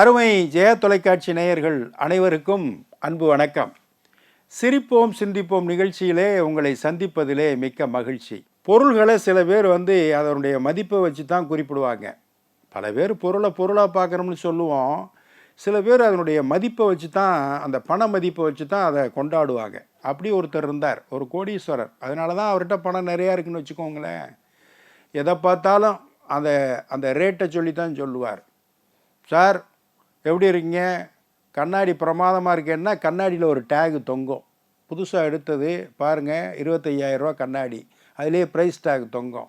அருமை ஜெய தொலைக்காட்சி நேயர்கள் அனைவருக்கும் அன்பு வணக்கம். சிரிப்போம் சிந்திப்போம் நிகழ்ச்சியிலே உங்களை சந்திப்பதிலே மிக்க மகிழ்ச்சி. பொருள்களை சில பேர் வந்து அதனுடைய மதிப்பை வச்சு தான் குறிப்பிடுவாங்க. பல பேர் பொருளை பொருளாக பார்க்குறோம்னு சொல்லுவோம். சில பேர் அதனுடைய மதிப்பை வச்சு தான் அந்த பண மதிப்பை வச்சு தான் அதை கொண்டாடுவாங்க. அப்படி ஒருத்தர் இருந்தார் ஒரு கோடீஸ்வரர். அதனால தான் அவர்கிட்ட பணம் நிறையா இருக்குன்னு வச்சுக்கோங்களேன். எதை பார்த்தாலும் அந்த அந்த ரேட்டை சொல்லி தான் சொல்லுவார். சார் எப்படி இருக்கீங்க? கண்ணாடி பிரமாதமாக இருக்கேன்னா கண்ணாடியில் ஒரு டேகு தொங்கும். புதுசாக எடுத்தது பாருங்கள் இருபத்தையாயிரரூவா கண்ணாடி. அதுலேயே ப்ரைஸ் டேக் தொங்கும்.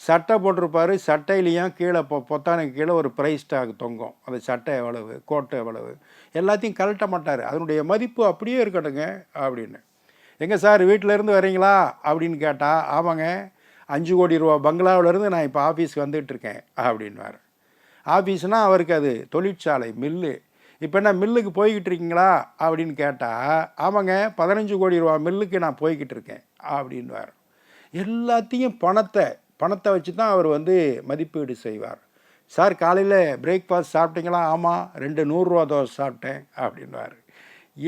சட்டை போட்டிருப்பாரு சட்டையிலையும் கீழே பொ பொத்தானுக்கு கீழே ஒரு ப்ரைஸ் டேக் தொங்கும். அந்த சட்டை எவ்வளவு கோட்டை எவ்வளவு எல்லாத்தையும் கலட்ட மாட்டார். அதனுடைய மதிப்பு அப்படியே இருக்கட்டுங்க அப்படின்னு. எங்கே சார் வீட்டில் இருந்து வரீங்களா அப்படின்னு கேட்டால் ஆமாங்க அஞ்சு கோடி ரூபா பங்களாவிலேருந்து நான் இப்போ ஆஃபீஸ்க்கு வந்துட்டு இருக்கேன் அப்படின்வார் ஆஃபீஸ்னால் அவருக்கு அது தொழிற்சாலை மில்லு. இப்போ என்ன மில்லுக்கு போய்கிட்டு இருக்கீங்களா அப்படின்னு கேட்டால் ஆமாங்க பதினஞ்சு கோடி ரூபா மில்லுக்கு நான் போய்கிட்டு இருக்கேன் அப்படின்வார் எல்லாத்தையும் பணத்தை பணத்தை வச்சு தான் அவர் வந்து மதிப்பீடு செய்வார். சார் காலையில் பிரேக்ஃபாஸ்ட் சாப்பிட்டீங்களா? ஆமாம் ரெண்டு நூறுரூவா தோசை சாப்பிட்டேன் அப்படின்வார்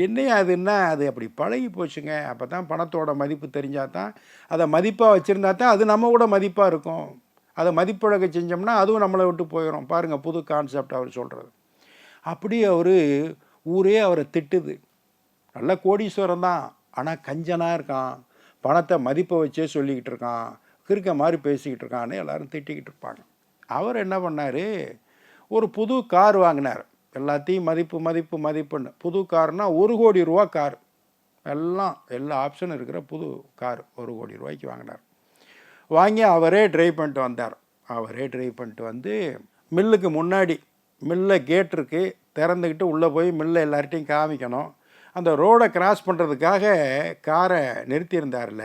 அது அதுன்னா அது அப்படி பழகி போச்சுங்க. அப்போ தான் பணத்தோட மதிப்பு தெரிஞ்சால் தான் அதை மதிப்பாக வச்சுருந்தா தான் அது நம்ம கூட மதிப்பாக இருக்கும். அதை மதிப்பிழக்க செஞ்சோம்னா அதுவும் நம்மளை விட்டு போயிடும். பாருங்கள் புது கான்செப்ட் அவர் சொல்கிறது அப்படி அவர் ஊரே அவரை திட்டுது. நல்ல கோடீஸ்வரன் தான். ஆனால் கஞ்சனாக இருக்கான். பணத்தை மதிப்பை வச்சே சொல்லிக்கிட்டு இருக்கான். கிறுக்க மாதிரி பேசிக்கிட்டு இருக்கான்னு எல்லாரும் திட்டிக்கிட்டு இருப்பாங்க. அவர் என்ன பண்ணார்? ஒரு புது கார் வாங்கினார். எல்லாத்தையும் மதிப்பு மதிப்பு மதிப்புன்னு. புது கார்னால் ஒரு கோடி ரூபா கார். எல்லாம் எல்லா ஆப்ஷனும் இருக்கிற புது கார் ஒரு கோடி ரூபாய்க்கு வாங்கினார். வாங்கி அவரே ட்ரைவ் பண்ணிட்டு வந்தார். அவரே ட்ரைவ் பண்ணிட்டு வந்து மில்லுக்கு முன்னாடி மில்ல கேட் இருக்குது திறந்துக்கிட்டு உள்ளே போய் மில்லை எல்லார்ட்டையும் காமிக்கணும். அந்த ரோடை கிராஸ் பண்ணுறதுக்காக காரை நிறுத்தியிருந்தார்ல.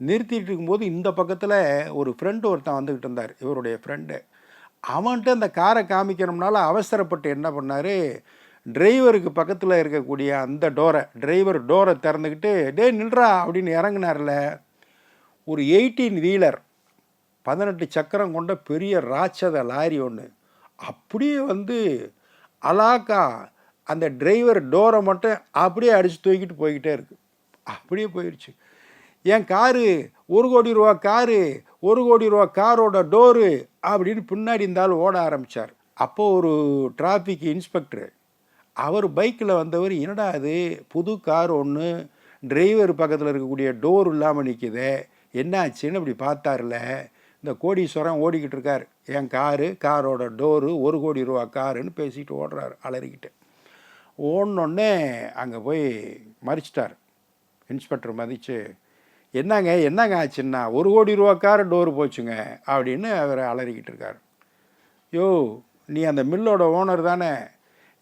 நிறுத்திட்டு இருக்கும்போது இந்த பக்கத்தில் ஒரு ஃப்ரெண்டு ஒருத்தன் வந்துக்கிட்டு இருந்தார் இவருடைய ஃப்ரெண்டு அவன்கிட்ட அந்த காரை காமிக்கணும்னால அவசரப்பட்டு என்ன பண்ணார்? டிரைவருக்கு பக்கத்தில் இருக்கக்கூடிய அந்த டோரை டிரைவர் டோரை திறந்துக்கிட்டு டே நில்றா அப்படின்னு இறங்குனார்ல. ஒரு எயிட்டீன் வீலர் பதினெட்டு சக்கரம் கொண்ட பெரிய ராட்சத லாரி ஒன்று அப்படியே வந்து அலாக்கா அந்த டிரைவர் டோரை மட்டும் அப்படியே அடித்து தூக்கிட்டு போய்கிட்டே இருக்குது அப்படியே போயிடுச்சு என் காரு ஒரு கோடி ரூபா காரு ஒரு கோடி ரூபா காரோட டோரு அப்படின்னு பின்னாடி இருந்தாலும் ஓட ஆரம்பித்தார் அப்போது ஒரு டிராஃபிக் இன்ஸ்பெக்டர் அவர் பைக்கில் வந்தவர் என்னடா அது புது கார் ஒன்று டிரைவர் பக்கத்தில் இருக்கக்கூடிய டோர் இல்லாமல் நிற்குதே என்னாச்சுன்னு அப்படி பார்த்தார்ல இந்த கோடீஸ்வரன் ஓடிக்கிட்டு இருக்கார் என் காரு காரோட டோரு ஒரு கோடி ரூபா காருன்னு பேசிட்டு ஓடுறாரு அலறிக்கிட்டு. ஓடனோடனே அங்கே போய் மறிச்சிட்டார். இன்ஸ்பெக்டர் மதித்து என்னங்க என்னங்க ஆச்சுன்னா? ஒரு கோடி ரூபா கார் டோரு போச்சுங்க அப்படின்னு அவர் அலறிக்கிட்டு இருக்கார் யோ நீ அந்த மில்லோட ஓனர் தானே.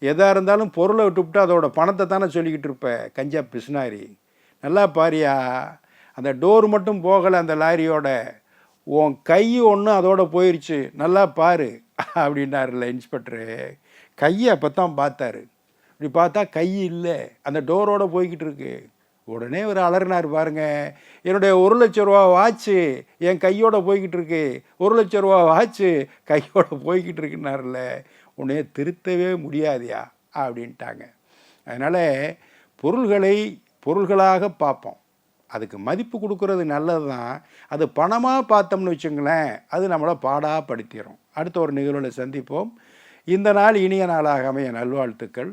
எதாக இருந்தாலும் பொருளை விட்டுவிட்டு அதோட பணத்தை தானே சொல்லிக்கிட்டு இருப்ப கஞ்சா பிஸ்னாரி நல்லா பாரியா? அந்த டோர் மட்டும் போகலை அந்த லாரியோட. உன் கை ஒன்று அதோட போயிடுச்சு நல்லா பாரு அப்படின்னாருல இன்ஸ்பெக்டரு கையை அப்போ தான் பார்த்தாரு. இப்படி பார்த்தா கை இல்லை. அந்த டோரோட போய்கிட்டு இருக்கு. உடனே ஒரு அலறினார் பாருங்க. என்னுடைய ஒரு லட்ச ரூபா வாட்சு என் கையோட போய்கிட்டு இருக்கு. ஒரு லட்ச ரூபா வாட்சு கையோட போய்கிட்டு இருக்குன்னாருல. உன்னைய திருத்தவே முடியாதியா? அப்படின்ட்டாங்க. அதனால் பொருள்களை பொருள்களாக பார்ப்போம். அதுக்கு மதிப்பு கொடுக்கறது நல்லது தான் அது பணமாக பார்த்தோம்னு வச்சுங்களேன் அது நம்மளை பாடாக படுத்திடும் அடுத்த ஒரு நிகழ்வில் சந்திப்போம். இந்த நாள் இனிய நாளாக அமைய நல்வாழ்த்துக்கள்.